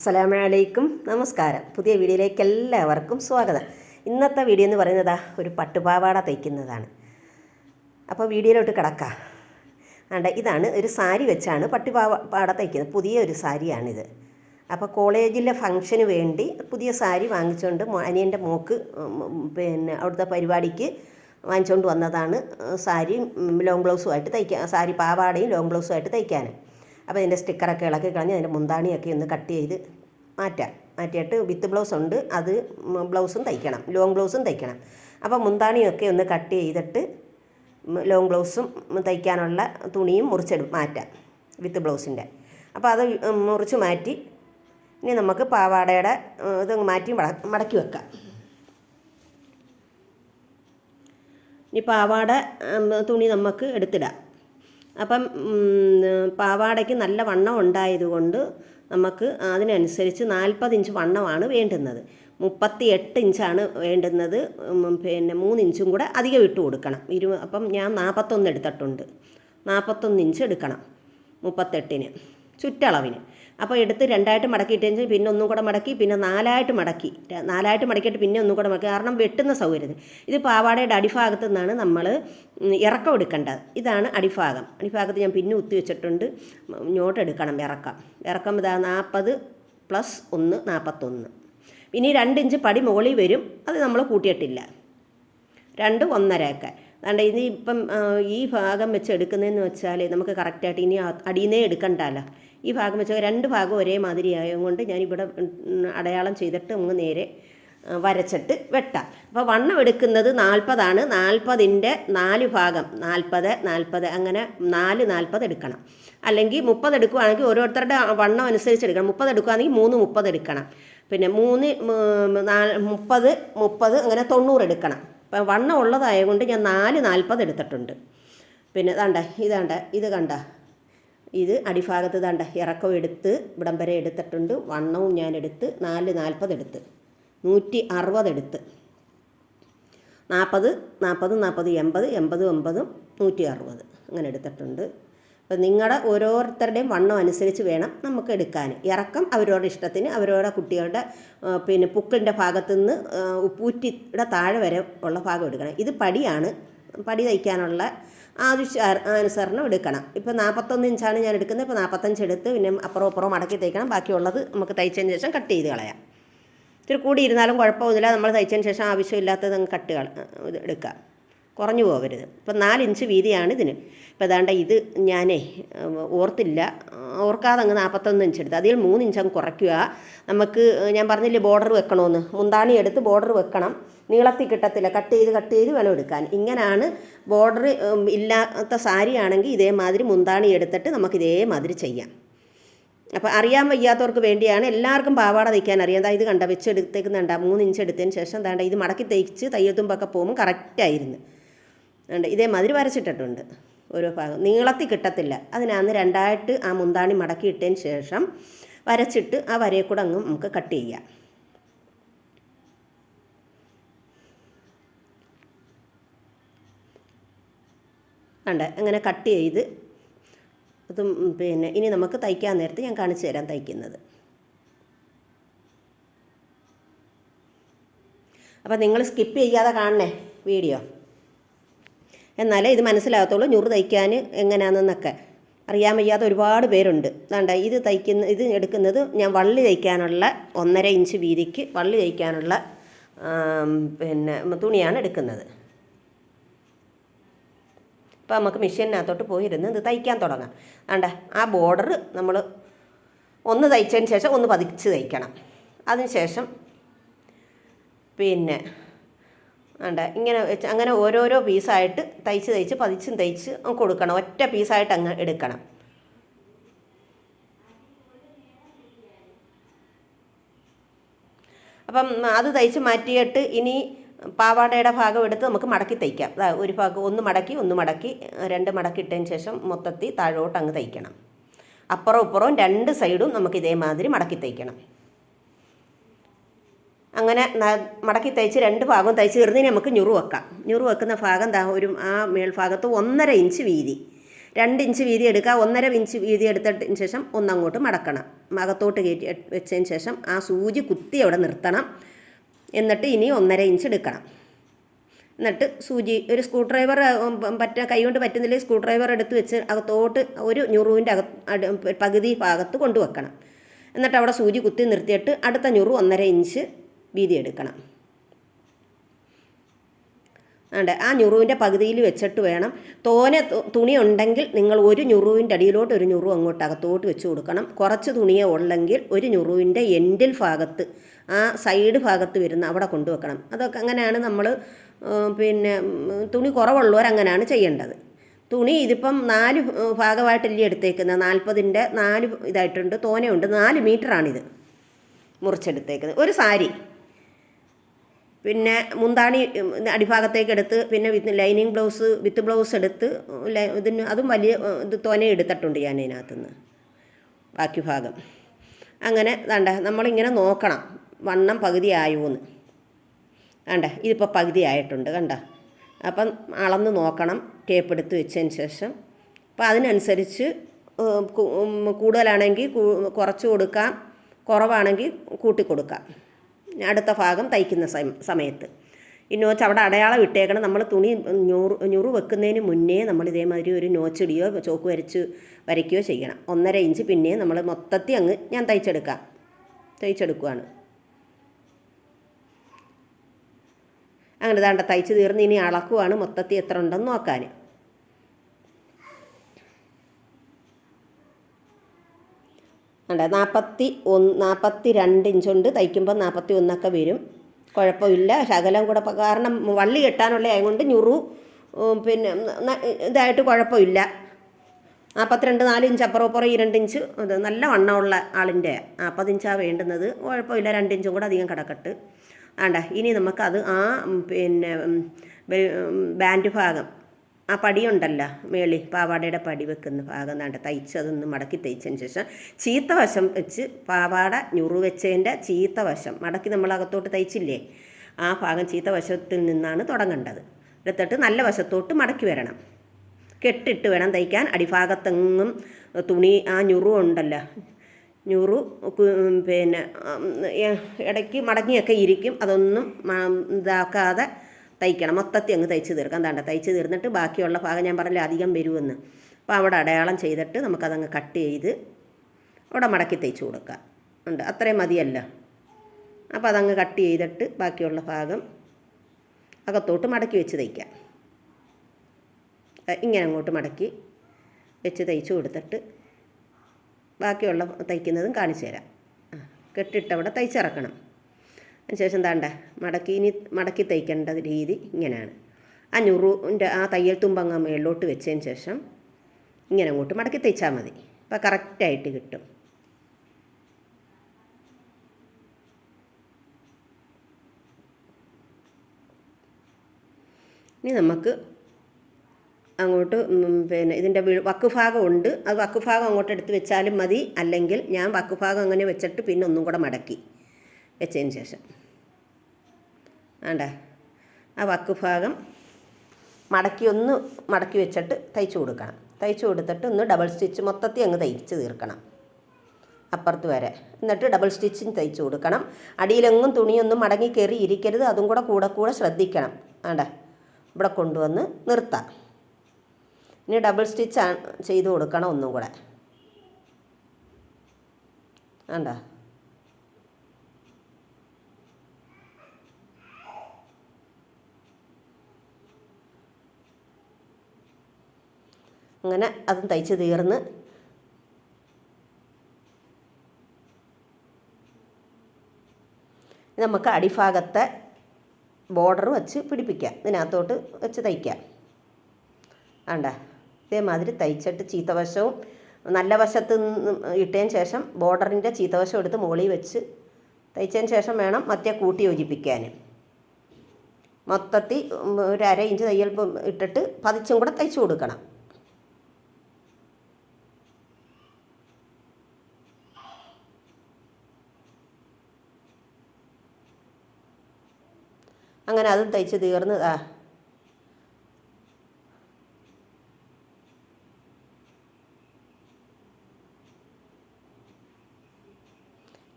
അസ്സലാമലൈക്കും. നമസ്കാരം. പുതിയ വീഡിയോയിലേക്ക് എല്ലാവർക്കും സ്വാഗതം. ഇന്നത്തെ വീഡിയോ എന്ന് പറയുന്നത് ഒരു പട്ടുപാവാട തയ്ക്കുന്നതാണ്. അപ്പോൾ വീഡിയോയിലോട്ട് കിടക്കാം. ആണ്ട ഇതാണ് ഒരു സാരി വെച്ചാണ് പട്ടുപാവാട തയ്ക്കുന്നത്. പുതിയ ഒരു സാരിയാണിത്. അപ്പോൾ കോളേജിലെ ഫംഗ്ഷന് വേണ്ടി പുതിയ സാരി വാങ്ങിച്ചുകൊണ്ട് അനിയന്റെ മോക്ക് പിന്നെ അവിടുത്തെ പരിപാടിക്ക് വാങ്ങിച്ചുകൊണ്ട് വന്നതാണ് സാരി ലോങ് ബ്ലൗസുമായിട്ട് തയ്ക്കാൻ സാരി പാവാടയും ലോങ് ബ്ലൗസുമായിട്ട് തയ്ക്കാൻ. അപ്പോൾ ഇതിന്റെ സ്റ്റിക്കറൊക്കെ ഇളക്കി കളഞ്ഞ് അതിന്റെ മുന്താണിയൊക്കെ ഒന്ന് കട്ട് ചെയ്ത് മാറ്റാം. മാറ്റിയിട്ട് വിത്ത് ബ്ലൗസ് ഉണ്ട്. അത് ബ്ലൗസും തയ്ക്കണം. ലോങ് ബ്ലൗസും തയ്ക്കണം. അപ്പോൾ മുന്താണിയൊക്കെ ഒന്ന് കട്ട് ചെയ്തിട്ട് ലോങ് ബ്ലൗസും തയ്ക്കാനുള്ള തുണിയും മുറിച്ചെടു മാറ്റാം വിത്ത് ബ്ലൗസിന്റെ അപ്പോൾ അത് മുറിച്ച് മാറ്റി ഇനി നമുക്ക് പാവാടയുടെ ഇത് മാറ്റി മടക്കി വെക്കാം. ഇനി പാവാട തുണി നമുക്ക് എടുത്തിടാം. അപ്പം പാവാടയ്ക്ക് നല്ല വണ്ണം ഉണ്ടായതുകൊണ്ട് നമുക്ക് അതിനനുസരിച്ച് നാൽപ്പത് ഇഞ്ച് വണ്ണമാണ് വേണ്ടുന്നത്. മുപ്പത്തി എട്ട് ഇഞ്ചാണ് വേണ്ടുന്നത്. പിന്നെ മൂന്ന് ഇഞ്ചും കൂടെ അധികം ഇട്ട് കൊടുക്കണം. ഇരു അപ്പം ഞാൻ നാൽപ്പത്തൊന്ന് എടുത്തിട്ടുണ്ട്. നാൽപ്പത്തൊന്ന് ഇഞ്ച് എടുക്കണം മുപ്പത്തെട്ടിന്. ചുറ്റളവിന്. അപ്പോൾ എടുത്ത് രണ്ടായിട്ട് മടക്കിയിട്ടേച്ച് പിന്നെ ഒന്നും കൂടെ മടക്കി പിന്നെ നാലായിട്ട് മടക്കി. നാലായിട്ട് മടക്കിയിട്ട് പിന്നെ ഒന്നും കൂടെ മടക്കി. കാരണം വെട്ടുന്ന സൗകര്യത്തിന്. ഇത് പാവാടയുടെ അടിഭാഗത്തു നിന്നാണ് നമ്മൾ ഇറക്കം എടുക്കേണ്ടത്. ഇതാണ് അടിഭാഗം. അടിഭാഗത്ത് ഞാൻ പിന്നെ ഉത്തി വെച്ചിട്ടുണ്ട്. ഞോട്ട് എടുക്കണം ഇറക്കം. ഇറക്കം ഇതാ നാൽപ്പത് പ്ലസ് ഒന്ന് നാൽപ്പത്തൊന്ന് ഇനി രണ്ട് ഇഞ്ച് പടി മുകളിൽ വരും. അത് നമ്മൾ കൂട്ടിയിട്ടില്ല. രണ്ട് ഒന്നരയൊക്കെ. അതുകൊണ്ട് ഇനി ഇപ്പം ഈ ഭാഗം വെച്ച് എടുക്കുന്നതെന്ന് വെച്ചാൽ നമുക്ക് കറക്റ്റായിട്ട് ഇനി അടിയിൽ നിന്നേ എടുക്കണ്ടല്ലോ. ഈ ഭാഗം വെച്ചാൽ രണ്ട് ഭാഗം ഒരേ മാതിരി ആയതുകൊണ്ട് ഞാൻ ഇവിടെ അടയാളം ചെയ്തിട്ട് അങ്ങ് നേരെ വരച്ചിട്ട് വെട്ടാം. അപ്പോൾ വണ്ണം എടുക്കുന്നത് നാൽപ്പതാണ്. നാൽപ്പതിന്റെ നാല് ഭാഗം നാൽപ്പത് നാൽപ്പത് അങ്ങനെ നാല് നാൽപ്പത് എടുക്കണം. അല്ലെങ്കിൽ മുപ്പത് എടുക്കുകയാണെങ്കിൽ ഓരോരുത്തരുടെ വണ്ണം അനുസരിച്ച് എടുക്കണം. മുപ്പത് എടുക്കുകയാണെങ്കിൽ മൂന്ന് മുപ്പത് എടുക്കണം. പിന്നെ മൂന്ന് ഉം, നാ- മുപ്പത് മുപ്പത് അങ്ങനെ തൊണ്ണൂറ് എടുക്കണം. അപ്പം വണ്ണം ഉള്ളതായതുകൊണ്ട് ഞാൻ നാല് നാൽപ്പത് എടുത്തിട്ടുണ്ട്. പിന്നെ ഇതാണ്ട ഇതാണ്ട ഇത് കണ്ട. ഇത് അടിഭാഗത്ത് തണ്ട ഇറക്കം എടുത്ത് ഇവിടം വരെ എടുത്തിട്ടുണ്ട്. വണ്ണവും ഞാൻ എടുത്ത് നാല് നാൽപ്പത് എടുത്ത്. നൂറ്റി അറുപത് എടുത്ത്. നാൽപ്പത് നാൽപ്പത് നാൽപ്പത് എൺപത് എൺപത് എൺപതും നൂറ്റി അറുപത് അങ്ങനെ എടുത്തിട്ടുണ്ട്. അപ്പം നിങ്ങളുടെ ഓരോരുത്തരുടെയും വണ്ണം അനുസരിച്ച് വേണം നമുക്ക് എടുക്കാൻ ഇറക്കം അവരവരുടെ ഇഷ്ടത്തിന് അവരവരുടെ കുട്ടികളുടെ പിന്നെ പുക്കിളിന്റെ ഭാഗത്തു നിന്ന് ഉപ്പൂറ്റിയുടെ താഴെ വരെ ഉള്ള ഭാഗം എടുക്കണം. ഇത് പടിയാണ്. പടി തയ്ക്കാനുള്ള ആവശ്യ അനുസരണം എടുക്കണം. ഇപ്പോൾ നാൽപ്പത്തൊന്ന് ഇഞ്ചാണ് ഞാൻ എടുക്കുന്നത്. ഇപ്പോൾ നാൽപ്പത്തഞ്ച് എടുത്ത് പിന്നെ അപ്പുറം അപ്പുറം മടക്കി തയ്ക്കണം ബാക്കിയുള്ളത് നമുക്ക് തയ്ച്ചതിന് ശേഷം കട്ട് ചെയ്ത് കളയാം. ഇത്തിരി കൂടി ഇരുന്നാലും കുഴപ്പമൊന്നുമില്ല. നമ്മൾ തയ്ച്ചതിന് ശേഷം ആവശ്യമില്ലാത്തത് അങ്ങ് കട്ട് എടുക്കാം. കുറഞ്ഞു പോകരുത്. ഇപ്പം നാലിഞ്ച് വീതിയാണ് ഇതിന്. ഇപ്പം ഏതാണ്ട് ഇത് ഞാനേ ഓർത്തില്ല. ഓർക്കാതെ അങ്ങ് നാൽപ്പത്തൊന്ന് ഇഞ്ച് എടുത്ത്. അതിൽ മൂന്ന് ഇഞ്ച് അങ്ങ് കുറയ്ക്കുക. നമുക്ക് ഞാൻ പറഞ്ഞില്ലേ ബോർഡർ വെക്കണമെന്ന് മുന്താണി എടുത്ത് ബോർഡർ വെക്കണം. നീളത്തിൽ കിട്ടത്തില്ല. കട്ട് ചെയ്ത് കട്ട് ചെയ്ത് വേണം എടുക്കാൻ. ഇങ്ങനെയാണ് ബോർഡർ ഇല്ലാത്ത സാരി ആണെങ്കിൽ ഇതേമാതിരി മുന്താണി എടുത്തിട്ട് നമുക്ക് ഇതേമാതിരി ചെയ്യാം. അപ്പോൾ അറിയാൻ വയ്യാത്തവർക്ക് വേണ്ടിയാണ് എല്ലാവർക്കും പാവാട തയ്ക്കാൻ അറിയാം. ഇത് കണ്ട വെച്ചെടുത്തേക്കുന്നുണ്ട മൂന്ന് ഇഞ്ച് എടുത്തതിന് ശേഷം ദാണ്ട ഇത് മടക്കി തയ്ച്ച് തയ്യത്തുമ്പൊക്കെ പോകുമ്പോൾ കറക്റ്റായിരുന്നു ഉണ്ട് ഇതേമാതിരി വരച്ചിട്ടിട്ടുണ്ട്. ഓരോ ഭാഗം. നീളത്തിൽ കിട്ടത്തില്ല. അതിനാന്ന് രണ്ടായിട്ട് ആ മുന്താണി മടക്കി ഇട്ടതിന് ശേഷം വരച്ചിട്ട് ആ വരയെ കൂടെ അങ്ങ് നമുക്ക് കട്ട് ചെയ്യാം. ഉണ്ട് അങ്ങനെ കട്ട് ചെയ്ത് അതും പിന്നെ ഇനി നമുക്ക് തയ്ക്കാൻ നേരത്ത് ഞാൻ കാണിച്ചു തരാം തയ്ക്കുന്നത്. അപ്പോൾ നിങ്ങൾ സ്കിപ്പ് ചെയ്യാതെ കാണണേ വീഡിയോ എന്നാലേ ഇത് മനസ്സിലാകത്തുള്ളൂ ഞുറ് തയ്ക്കാൻ എങ്ങനെയാണെന്നൊക്കെ. അറിയാൻ വയ്യാത്ത ഒരുപാട് പേരുണ്ട്. വേണ്ട ഇത് തയ്ക്കുന്ന ഇത് എടുക്കുന്നത് ഞാൻ വള്ളി തയ്ക്കാനുള്ള ഒന്നര ഇഞ്ച് വീതിക്ക് വള്ളി തയ്ക്കാനുള്ള പിന്നെ തുണിയാണ് എടുക്കുന്നത്. അപ്പോൾ നമുക്ക് മെഷീനകത്തോട്ട് പോയിരുന്ന് ഇത് തയ്ക്കാൻ തുടങ്ങാം. വേണ്ട ആ ബോർഡർ നമ്മൾ ഒന്ന് തയ്ച്ചതിന് ശേഷം ഒന്ന് പതിച്ച് തയ്ക്കണം. അതിന് ശേഷം പിന്നെ വേണ്ട ഇങ്ങനെ വെച്ച് അങ്ങനെ ഓരോരോ പീസായിട്ട് തയ്ച്ച് തയ്ച്ച് പതിച്ചും തയ്ച്ച് കൊടുക്കണം. ഒറ്റ പീസായിട്ട് അങ്ങ് എടുക്കണം. അപ്പം അത് തയ്ച്ച് മാറ്റിയിട്ട് ഇനി പാവാടയുടെ ഭാഗം എടുത്ത് നമുക്ക് മടക്കി തയ്ക്കാം. ദാ ഒരു ഭാഗം ഒന്ന് മടക്കി ഒന്ന് മടക്കി രണ്ട് മടക്കി ഇട്ടതിന് ശേഷം മൊത്തത്തിൽ താഴോട്ട് അങ്ങ് തയ്ക്കണം. അപ്പുറം ഇപ്പുറവും രണ്ട് സൈഡും നമുക്ക് ഇതേമാതിരി മടക്കി തയ്ക്കണം. അങ്ങനെ മടക്കി തയ്ച്ച് രണ്ട് ഭാഗവും തയ്ച്ച് തീർന്നതിന് നമുക്ക് ഞുറു വെക്കാം. ഞുറു വെക്കുന്ന ഭാഗം ദാ ഒരു ആ മേൽഭാഗത്ത് ഒന്നര ഇഞ്ച് വീതി. രണ്ട് ഇഞ്ച് വീതി എടുക്കുക ഒന്നര ഇഞ്ച് വീതി എടുത്തതിന് ശേഷം ഒന്നങ്ങോട്ട് മടക്കണം. അകത്തോട്ട് കയറ്റി വെച്ചതിന് ശേഷം ആ സൂചി കുത്തി അവിടെ നിർത്തണം. എന്നിട്ട് ഇനി ഒന്നര ഇഞ്ച് എടുക്കണം. എന്നിട്ട് സൂചി ഒരു സ്ക്രൂ ഡ്രൈവർ പറ്റ കൈകൊണ്ട് പറ്റുന്നില്ല സ്ക്രൂ ഡ്രൈവർ എടുത്ത് വെച്ച് അകത്തോട്ട് ഒരു ഞുറുവിന്റെ അകത്ത് പകുതി ഭാഗത്ത് കൊണ്ടുവെക്കണം. എന്നിട്ട് അവിടെ സൂചി കുത്തി നിർത്തിയിട്ട് അടുത്ത ഞുറു ഒന്നര ഇഞ്ച് വീതി എടുക്കണം. അതെ ആ ഞുറുവിന്റെ പകുതിയിൽ വെച്ചിട്ട് വേണം. തോനെ തുണി ഉണ്ടെങ്കിൽ നിങ്ങൾ ഒരു ഞുറുവിന്റെ അടിയിലോട്ട് ഒരു ഞുറു അങ്ങോട്ട് അകത്തോട്ട് വെച്ച് കൊടുക്കണം. കുറച്ച് തുണിയെ ഉള്ളെങ്കിൽ ഒരു ഞുറുവിന്റെ എൻഡിൽ ഭാഗത്ത് ആ സൈഡ് ഭാഗത്ത് വരുന്ന അവിടെ കൊണ്ടുവെക്കണം. അതൊക്കെ അങ്ങനെയാണ് നമ്മൾ പിന്നെ തുണി കുറവുള്ളവർ അങ്ങനെയാണ് ചെയ്യേണ്ടത്. തുണി ഇതിപ്പം നാല് ഭാഗമായിട്ടല്ലേ എടുത്തേക്കുന്നത്. നാൽപ്പതിന്റെ നാല് ഇതായിട്ടുണ്ട് തോനെയുണ്ട്. നാല് മീറ്ററാണിത് മുറിച്ചെടുത്തേക്കുന്നത്. ഒരു സാരി. പിന്നെ മുന്താണി അടിഭാഗത്തേക്ക് എടുത്ത് പിന്നെ with lining blouse with blouse എടുത്ത് ഇതിന് അതും വലിയ ഇത് തോനെ എടുത്തിട്ടുണ്ട് ഞാൻ ഇതിനകത്തുനിന്ന്. ബാക്കി ഭാഗം. അങ്ങനെ വേണ്ട നമ്മളിങ്ങനെ നോക്കണം. വണ്ണം പകുതി ആയോന്ന് കണ്ട? ഇതിപ്പോൾ പകുതി ആയിട്ടുണ്ട് കണ്ട? അപ്പം അളന്ന് നോക്കണം ടേപ്പ് എടുത്ത് വെച്ചതിന് ശേഷം. അപ്പം അതിനനുസരിച്ച് കൂടുതലാണെങ്കിൽ കുറച്ച് കൊടുക്കാം കുറവാണെങ്കിൽ കൂട്ടി കൊടുക്കാം. അടുത്ത ഭാഗം തയ്ക്കുന്ന സമയത്ത്. നോച്ച് അവിടെ അടയാളം ഇട്ടേക്കണം. നമ്മൾ തുണി ഞൂറ് ഞുറു വെക്കുന്നതിന് മുന്നേ നമ്മൾ ഇതേമാതിരി ഒരു നോച്ചിടിയോ ചോക്ക് വരച്ച് വരയ്ക്കുകയോ ചെയ്യണം. ഒന്നര ഇഞ്ച് പിന്നെ നമ്മൾ മൊത്തത്തിൽ അങ്ങ് ഞാൻ തയ്ച്ചെടുക്കാം. തയ്ച്ചെടുക്കുവാണ്. അങ്ങനെ ദാണ്ട തയ്ച്ച് തീർന്ന് ഇനി അളക്കുവാണ് മൊത്തത്തിൽ എത്ര ഉണ്ടെന്ന് നോക്കാൻ. അണ്ട നാൽപ്പത്തി ഒന്ന് നാൽപ്പത്തി രണ്ട് ഇഞ്ചുണ്ട് തയ്ക്കുമ്പോൾ നാൽപ്പത്തി ഒന്നൊക്കെ വരും. കുഴപ്പമില്ല. ശകലം കൂടെ കാരണം വള്ളി കെട്ടാനുള്ള ആയതുകൊണ്ട് ഞുറു പിന്നെ ഇതായിട്ട് കുഴപ്പമില്ല. നാൽപ്പത്തിരണ്ട് നാല് ഇഞ്ച് അപ്പുറം അപ്പുറം ഈ രണ്ട് ഇഞ്ച്. നല്ല വണ്ണമുള്ള ആളിന്റെ. നാൽപ്പത് ഇഞ്ചാണ് വേണ്ടുന്നത്. കുഴപ്പമില്ല. രണ്ട് ഇഞ്ചും കൂടെ അധികം കിടക്കട്ട്. ആണ്ട ഇനി നമുക്കത് ആ പിന്നെ ബാൻഡ് ഭാഗം ആ പടിയുണ്ടല്ലോ മേളി പാവാടയുടെ പടി വെക്കുന്ന ഭാഗം നാണ്ട തയ്ച്ചതൊന്ന് മടക്കി തയ്ച്ചതിന് ശേഷം ചീത്ത വശം വെച്ച് പാവാട ഞുറു വെച്ചതിന്റെ ചീത്ത വശം മടക്കി നമ്മൾ അകത്തോട്ട് തയ്ച്ചില്ലേ ആ ഭാഗം ചീത്ത വശത്തിൽ നിന്നാണ് തുടങ്ങേണ്ടത്. എടുത്തിട്ട് നല്ല വശത്തോട്ട് മടക്കി വരണം. കെട്ടിട്ട് വേണം തയ്ക്കാൻ. അടിഭാഗത്തെങ്ങും തുണി ആ ഞുറു ഉണ്ടല്ലോ ഞുറു പിന്നെ ഇടയ്ക്ക് മടങ്ങിയൊക്കെ ഇരിക്കും. അതൊന്നും ഇതാക്കാതെ തയ്ക്കണം. മൊത്തത്തിൽ അങ്ങ് തയ്ച്ച് തീർക്കാം. താണ്ട തയ്ച്ച് തീർന്നിട്ട് ബാക്കിയുള്ള ഭാഗം ഞാൻ പറഞ്ഞില്ല അധികം വരുമെന്ന്. അപ്പോൾ അവിടെ അടയാളം ചെയ്തിട്ട് നമുക്കതങ്ങ് കട്ട് ചെയ്ത് അവിടെ മടക്കി തയ്ച്ച് കൊടുക്കാം. ഉണ്ട്. അത്രയും മതിയല്ലോ. അപ്പോൾ അതങ്ങ് കട്ട് ചെയ്തിട്ട് ബാക്കിയുള്ള ഭാഗം അകത്തോട്ട് മടക്കി വെച്ച് തയ്ക്കാം. ഇങ്ങനെ അങ്ങോട്ട് മടക്കി വെച്ച് തയ്ച്ച് കൊടുത്തിട്ട് ബാക്കിയുള്ള തയ്ക്കുന്നതും കാണിച്ചു തരാം. കെട്ടിട്ട് അവിടെ തയ്ച്ചിറക്കണം. അതിനുശേഷം താണ്ട മടക്കി ഇനി മടക്കി തയ്ക്കേണ്ട രീതി ഇങ്ങനെയാണ്. ആ ഞുറുവിന്റെ ആ തയ്യൽ തുമ്പങ്ങ മേളിലോട്ട് വെച്ചതിന് ശേഷം ഇങ്ങനെ അങ്ങോട്ട് മടക്കി തയ്ച്ചാൽ മതി. അപ്പോൾ കറക്റ്റായിട്ട് കിട്ടും. ഇനി നമുക്ക് അങ്ങോട്ട് പിന്നെ ഇതിന്റെ വക്കുഭാഗം ഉണ്ട്. അത് വക്കുഭാഗം അങ്ങോട്ട് എടുത്ത് വെച്ചാലും മതി. അല്ലെങ്കിൽ ഞാൻ വക്കുഭാഗം അങ്ങനെ വെച്ചിട്ട് പിന്നെ ഒന്നും കൂടെ മടക്കി വെച്ചതിന് ശേഷം. വേണ്ട ആ വക്കുഭാഗം മടക്കി ഒന്ന് മടക്കി വെച്ചിട്ട് തയ്ച്ചു കൊടുക്കണം. തയ്ച്ചു കൊടുത്തിട്ട് ഒന്ന് ഡബിൾ സ്റ്റിച്ച് മൊത്തത്തിൽ അങ്ങ് തയ്ച്ച് തീർക്കണം. അപ്പുറത്ത് വരെ. എന്നിട്ട് ഡബിൾ സ്റ്റിച്ചിങ് തയ്ച്ചു കൊടുക്കണം. അടിയിലെങ്ങും തുണിയൊന്നും മടങ്ങി കയറി ഇരിക്കരുത്. അതും കൂടെ കൂടെ കൂടെ ശ്രദ്ധിക്കണം. വേണ്ട ഇവിടെ കൊണ്ടുവന്ന് നിർത്താം. ഇനി ഡബിൾ സ്റ്റിച്ച് ചെയ്ത് കൊടുക്കണം ഒന്നും കൂടെ. വേണ്ട അങ്ങനെ അതും തയ്ച്ച് തീർന്ന് നമുക്ക് അടിഭാഗത്തെ ബോർഡർ വെച്ച് പിടിപ്പിക്കാം. ഇതിനകത്തോട്ട് വെച്ച് തയ്ക്കാം. വേണ്ട ഇതേമാതിരി തയ്ച്ചിട്ട് ചീത്തവശവും നല്ല വശത്ത് ഇട്ടതിന് ശേഷം ബോർഡറിന്റെ ചീത്തവശം എടുത്ത് മുകളിൽ വെച്ച് തയ്ച്ചതിന് ശേഷം വേണം മറ്റേ കൂട്ടി യോജിപ്പിക്കാൻ. മൊത്തത്തിൽ ഒരു അര ഇഞ്ച് തയ്യൽ ഇട്ടിട്ട് പതിച്ചും കൂടെ തയ്ച്ചു കൊടുക്കണം. അങ്ങനെ അതും തയ്ച്ച് തീർന്ന് ആ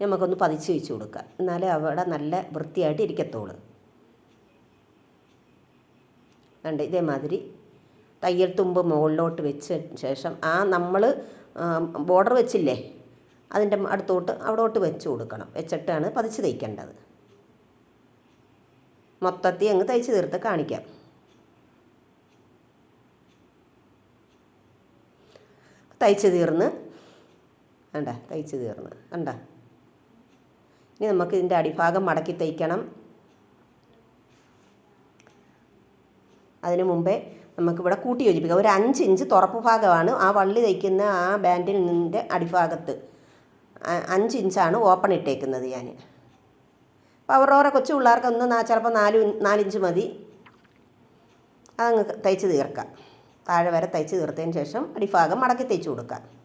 നമുക്കൊന്ന് പതിച്ച് വെച്ച് കൊടുക്കാം. എന്നാലേ അവിടെ നല്ല വൃത്തിയായിട്ട് ഇരിക്കത്തുള്ളൂ. കണ്ട് ഇതേമാതിരി തയ്യൽ തുമ്പ് മുകളിലോട്ട് വെച്ച ശേഷം ആ നമ്മൾ ബോർഡർ വെച്ചില്ലേ? അതിന്റെ അടുത്തോട്ട് അവിടോട്ട് വെച്ച് കൊടുക്കണം. വെച്ചിട്ടാണ് പതിച്ച് തയ്ക്കേണ്ടത്. മൊത്തത്തിൽ അങ്ങ് തയ്ച്ച് തീർത്ത് കാണിക്കാം. തയ്ച്ച് തീർന്ന്. വേണ്ട തയ്ച്ച് തീർന്ന്. കണ്ട? ഇനി നമുക്ക് ഇതിന്റെ അടിഭാഗം മടക്കി തയ്ക്കണം. അതിനു മുമ്പേ നമുക്കിവിടെ കൂട്ടി യോജിപ്പിക്കാം. ഒരു അഞ്ച് ഇഞ്ച് തുറപ്പ് ഭാഗമാണ് ആ വള്ളി തയ്ക്കുന്ന ആ ബാൻഡിൽ നിന്നിന്റെ അടിഭാഗത്ത്. അഞ്ച് ഇഞ്ചാണ് ഓപ്പൺ ഇട്ടേക്കുന്നത് ഞാൻ. അപ്പോൾ അവരുടെ കൊച്ചു പിള്ളേർക്ക് ഒന്ന് നാ- ചിലപ്പോൾ നാല് നാലിഞ്ച് മതി. അതങ്ങ് തയ്ച്ച് തീർക്കാം. താഴെ വരെ തയ്ച്ച് തീർത്തതിന് ശേഷം അടിഭാഗം മടക്കി തയ്ച്ച് കൊടുക്കാം.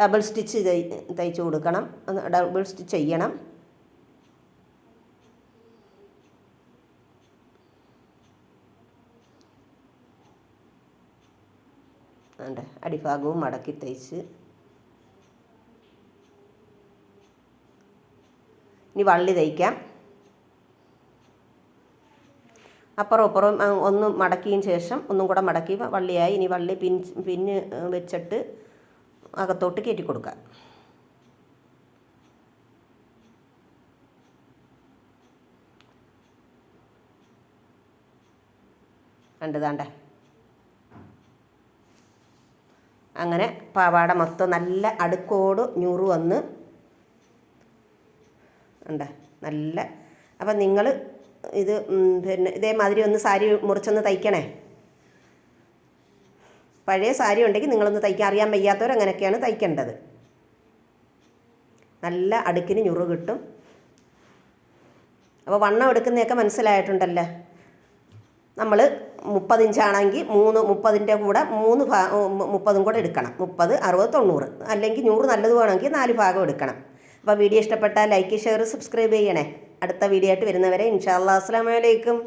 ഡബിൾ സ്റ്റിച്ച് തയ്ച്ചു കൊടുക്കണം. ഡബിൾ സ്റ്റിച്ച് ചെയ്യണം. അടിഭാഗവും മടക്കി തയ്ച്ച്. ഇനി വള്ളി തയ്ക്കാം. അപ്പുറം അപ്പുറം ഒന്ന് മടക്കിയതിന് ശേഷം ഒന്നും കൂടെ മടക്കി വള്ളിയായി. ഇനി വള്ളി പിൻ പിന്ന് വെച്ചിട്ട് അകത്തോട്ട് കയറ്റി കൊടുക്കുക. കണ്ടതാണ്ട അങ്ങനെ പാവാട മൊത്തം നല്ല അടുക്കോട് ഞൂറ് വന്ന് ഉണ്ട് നല്ല. അപ്പം നിങ്ങൾ ഇത് പിന്നെ ഇതേമാതിരി ഒന്ന് സാരി മുറിച്ചൊന്ന് തയ്ക്കണേ. പഴയ സാരി ഉണ്ടെങ്കിൽ നിങ്ങളൊന്ന് തയ്ക്കാൻ അറിയാൻ വയ്യാത്തവർ അങ്ങനെയൊക്കെയാണ് തയ്ക്കേണ്ടത്. നല്ല അടുക്കിന് ഞുറു കിട്ടും. അപ്പോൾ വണ്ണം എടുക്കുന്നതൊക്കെ മനസ്സിലായിട്ടുണ്ടല്ലോ? നമ്മൾ മുപ്പത് ഇഞ്ചാണെങ്കിൽ മൂന്ന് മുപ്പതിന്റെ കൂടെ മൂന്ന് ഭാ മുപ്പതും കൂടെ എടുക്കണം. മുപ്പത് അറുപത് തൊണ്ണൂറ്. അല്ലെങ്കിൽ നൂറ് നല്ലത് വേണമെങ്കിൽ നാല് ഭാഗം എടുക്കണം. അപ്പോൾ വീഡിയോ ഇഷ്ടപ്പെട്ടാൽ ലൈക്ക് ഷെയർ സബ്സ്ക്രൈബ് ചെയ്യണേ. അടുത്ത വീഡിയോ ആയിട്ട് വരുന്നവരെ ഇൻഷാല്ലാ അസ്സാം വലൈക്കും